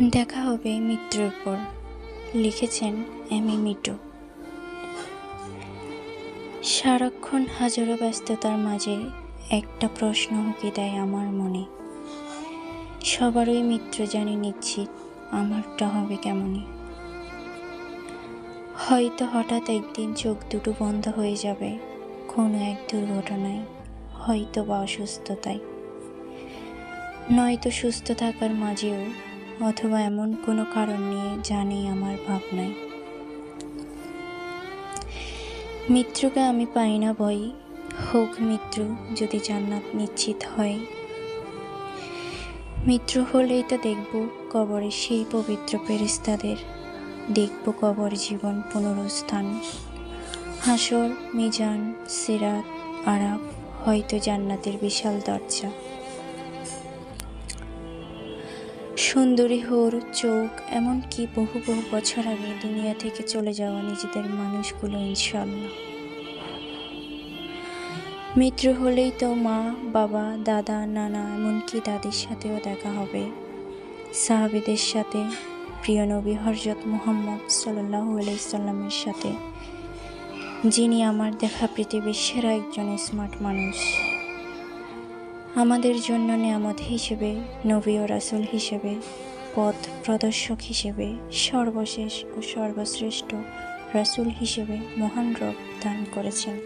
দেখা হবে মৃত্যুর পর, লিখেছেন এমি মিটু সারাক্ষণ হাজারো ব্যস্ততার মাঝে একটা প্রশ্ন হুকি দেয় আমার মনে। সবারই মিত্র জানি নিশ্চিত আমারটা হবে কেমনই। হয়তো হঠাৎ একদিন চোখ দুটো বন্ধ হয়ে যাবে, কোনো এক দুর্ঘটনায় হয়তো বা অসুস্থতায়। নয়তো সুস্থ থাকার মাঝেও অথবা এমন কোনো কারণ নিয়ে জানি আমার ভাবনায়। মৃত্যুকে আমি পাই না বই। হোক মৃত্যু যদি জান্নাত নিশ্চিত হয়। মৃত্যু হলেই তো দেখব কবরে সেই পবিত্র ফেরিস্তাদের দেখব কবর জীবন পুনরুস্থান হাসর, মিজান, সিরাত, আরাফ, হয়তো জান্নাতের বিশাল দরজা। সুন্দরী হোর চোখ, এমনকি বহু বহু বছর আগে দুনিয়া থেকে চলে যাওয়া নিজেদের মানুষগুলো ইনশাল্লাহ মৃত্যু হলেই তো মা, বাবা, দাদা, নানা, এমনকি দাদির সাথেও দেখা হবে। সাহাবিদের সাথে, প্রিয় নবী হরজত মুহাম্মদ সাল্লাহ আলাইসাল্লামের সাথে, যিনি আমার দেখা পৃথিবীর সেরা একজন স্মার্ট মানুষ। আমাদের জন্য নিয়ামত হিসেবে, নবী ও রাসুল হিসেবে, পথ প্রদর্শক হিসেবে, সর্বশেষ ও সর্বশ্রেষ্ঠ রাসুল হিসেবে মহান রব দান করেছেন।